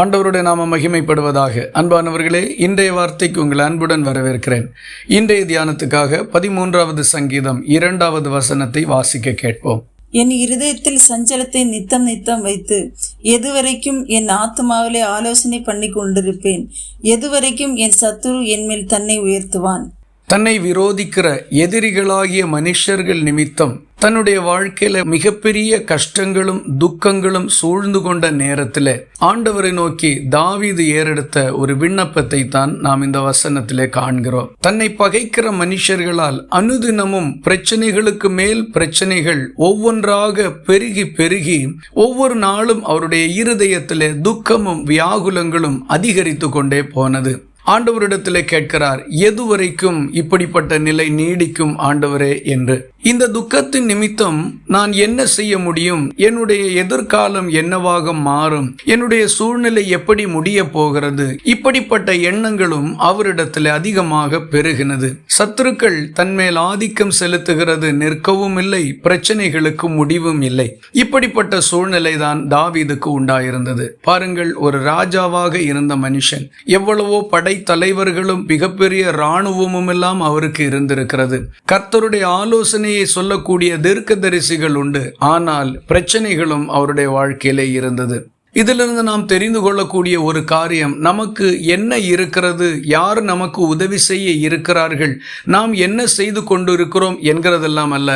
ஆண்டவருடைய நாம மகிமைப்படுவதாக. அன்பானவர்களே இன்றைய வார்த்தைக்கு உங்கள் அன்புடன் வரவேற்கிறேன். இன்றைய தியானத்துக்காக பதிமூன்றாவது சங்கீதம் இரண்டாவது வசனத்தை வாசிக்க கேட்போம். என் இருதயத்தில் சஞ்சலத்தை நித்தம் நித்தம் வைத்து எதுவரைக்கும் என் ஆத்மாவிலே ஆலோசனை பண்ணி கொண்டிருப்பேன். எதுவரைக்கும் என் சத்துரு என்மேல் தன்னை உயர்த்துவான். தன்னை விரோதிக்கிற எதிரிகளாகிய மனுஷர்கள் நிமித்தம் தன்னுடைய வாழ்க்கையில மிகப்பெரிய கஷ்டங்களும் துக்கங்களும் சூழ்ந்து கொண்ட நேரத்தில் ஆண்டவரை நோக்கி தாவீது ஏறெடுத்த ஒரு விண்ணப்பத்தை தான் நாம் இந்த வசனத்திலே காண்கிறோம். தன்னை பகைக்கிற மனுஷர்களால் அனுதினமும் பிரச்சனைகளுக்கு மேல் பிரச்சனைகள் ஒவ்வொன்றாக பெருகி பெருகி ஒவ்வொரு நாளும் அவருடைய இருதயத்திலே துக்கமும் வியாகுலங்களும் அதிகரித்து கொண்டே போனது. ஆண்டவரிடத்தில் கேட்கிறார் எதுவரைக்கும் இப்படிப்பட்ட நிலை நீடிக்கும் ஆண்டவரே? என்று. இந்த துக்கத்தின் நிமித்தம் நான் என்ன செய்ய முடியும்? என்னுடைய எதிர்காலம் என்னவாக மாறும்? என்னுடைய சூழ்நிலை எப்படி முடிய போகிறது? இப்படிப்பட்ட எண்ணங்களும் அவரிடத்தில் அதிகமாக பெருகினது. சத்துருக்கள் தன்மேல் ஆதிக்கம் செலுத்துகிறது நிற்கவும் இல்லை பிரச்சனைகளுக்கு முடிவும் இல்லை. இப்படிப்பட்ட சூழ்நிலை தான் தாவீதுக்கு உண்டாயிருந்தது. பாருங்கள் ஒரு ராஜாவாக இருந்த மனுஷன் எவ்வளவோ படை தலைவர்களும் மிகப்பெரிய இராணுவமும் எல்லாம் அவருக்கு இருந்திருக்கிறது. கர்த்தருடைய ஆலோசனை ஆலோசனையை சொல்லக்கூடிய தீர்க்கதரிசிகள் உண்டு. ஆனால் பிரச்சனைகளும் அவருடைய வாழ்க்கையிலே இருந்தது. இதிலிருந்து நாம் தெரிந்து கொள்ளக்கூடிய ஒரு காரியம் நமக்கு என்ன இருக்கிறது யார் நமக்கு உதவி செய்ய இருக்கிறார்கள் நாம் என்ன செய்து கொண்டிருக்கிறோம் என்கிறதெல்லாம் அல்ல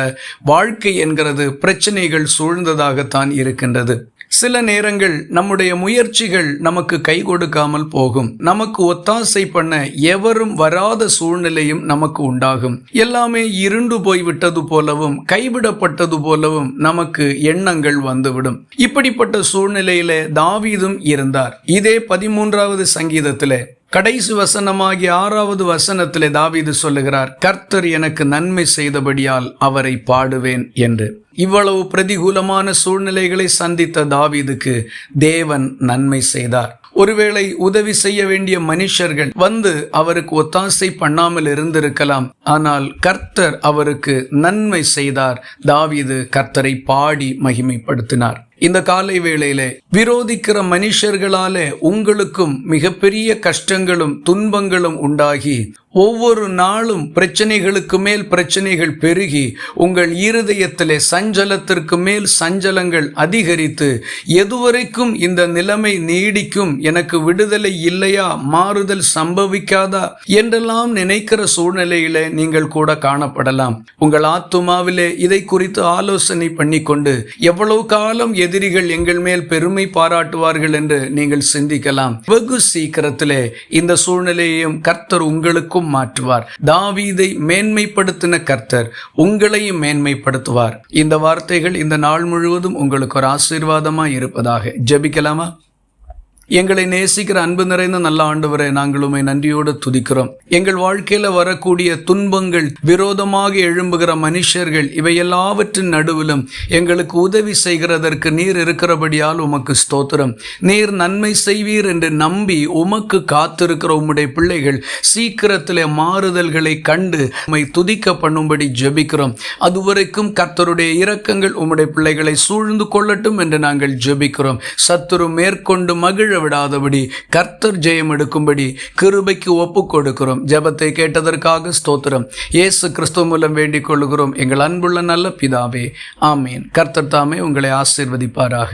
வாழ்க்கை என்கிறது பிரச்சனைகள் சூழ்ந்ததாகத்தான் இருக்கின்றது. சில நேரங்கள் நம்முடைய முயற்சிகள் நமக்கு கை கொடுக்காமல் போகும். நமக்கு ஒத்தாசை பண்ண எவரும் வராத சூழ்நிலையும் நமக்கு உண்டாகும். எல்லாமே இருண்டு போய்விட்டது போலவும் கைவிடப்பட்டது போலவும் நமக்கு எண்ணங்கள் வந்துவிடும். இப்படிப்பட்ட சூழ்நிலையில தாவீதும் இருந்தார். இதே பதிமூன்றாவது சங்கீதத்திலே கடைசி வசனமாகிய ஆறாவது வசனத்திலே தாவீது சொல்லுகிறார் கர்த்தர் எனக்கு நன்மை செய்தபடியால் அவரை பாடுவேன் என்று. இவ்வளவு பிரதிகூலமான சூழ்நிலைகளை சந்தித்த தாவீதுக்கு தேவன் நன்மை செய்தார். ஒருவேளை உதவி செய்ய வேண்டிய மனுஷர்கள் வந்து அவருக்கு ஒத்தாசை பண்ணாமல் இருந்திருக்கலாம் ஆனால் கர்த்தர் அவருக்கு நன்மை செய்தார். தாவீது கர்த்தரை பாடி மகிமைப்படுத்தினார். இந்த காலை வேளையிலே விரோதிக்கிற மனுஷர்களாலே உங்களுக்கும் மிகப்பெரிய கஷ்டங்களும் துன்பங்களும் உண்டாகி ஒவ்வொரு நாளும் பிரச்சனைகளுக்கு மேல் பிரச்சனைகள் பெருகி உங்கள் இருதயத்திலே சஞ்சலத்திற்கு மேல் சஞ்சலங்கள் அதிகரித்து எதுவரைக்கும் இந்த நிலைமை நீடிக்கும் எனக்கு விடுதலை இல்லையா மாறுதல் சம்பவிக்காதா என்றெல்லாம் நினைக்கிற சூழ்நிலையில நீங்கள் கூட காணப்படலாம். உங்கள் ஆத்துமாவிலே இதை குறித்து ஆலோசனை பண்ணிக்கொண்டு எவ்வளவு காலம் எதிரிகள் எங்கள் மேல் பெருமை பாராட்டுவார்கள் என்று நீங்கள் சிந்திக்கலாம். வெகு சீக்கிரத்திலே இந்த சூழ்நிலையையும் கர்த்தர் உங்களுக்கும் மாற்றுவார். தாவீதை மேன்மைப்படுத்தின கர்த்தர் உங்களையும் மேன்மைப்படுத்துவார். இந்த வார்த்தைகள் இந்த நாள் முழுவதும் உங்களுக்கு ஒரு ஆசீர்வாதமா இருப்பதாக. ஜெபிக்கலாமா? எங்களை நேசிக்கிற அன்பு நிறைந்த நல்ல ஆண்டவரை நாங்கள் உண்மை நன்றியோடு துதிக்கிறோம். எங்கள் வாழ்க்கையில வரக்கூடிய துன்பங்கள் விரோதமாக எழும்புகிற மனுஷர்கள் இவை எல்லாவற்றின் நடுவிலும் எங்களுக்கு உதவி செய்கிறதற்கு நீர் இருக்கிறபடியால் உமக்கு ஸ்தோத்திரம். நீர் நன்மை செய்வீர் என்று நம்பி உமக்கு காத்திருக்கிற உம்முடைய பிள்ளைகள் சீக்கிரத்திலே மாறுதல்களை கண்டு உம்மை துதிக்க பண்ணும்படி ஜெபிக்கிறோம். அதுவரைக்கும் கர்த்தருடைய இரக்கங்கள் உம்முடைய பிள்ளைகளை சூழ்ந்து கொள்ளட்டும் என்று நாங்கள் ஜெபிக்கிறோம். சத்துரு மேற்கொண்டு மகிழ விடாதபடி கர்த்தர் ஜெயம் எடுக்கும்படி கிருபைக்கு ஒப்பு கொடுக்கிறோம் ஜெபத்தை கேட்டதற்காக ஸ்தோத்திரம். இயேசு கிறிஸ்துவ மூலம் வேண்டிக் கொள்கிறோம் எங்கள் அன்புள்ள நல்ல பிதாவே ஆமீன். கர்த்தர் தாமே உங்களை ஆசிர்வதிப்பாராக.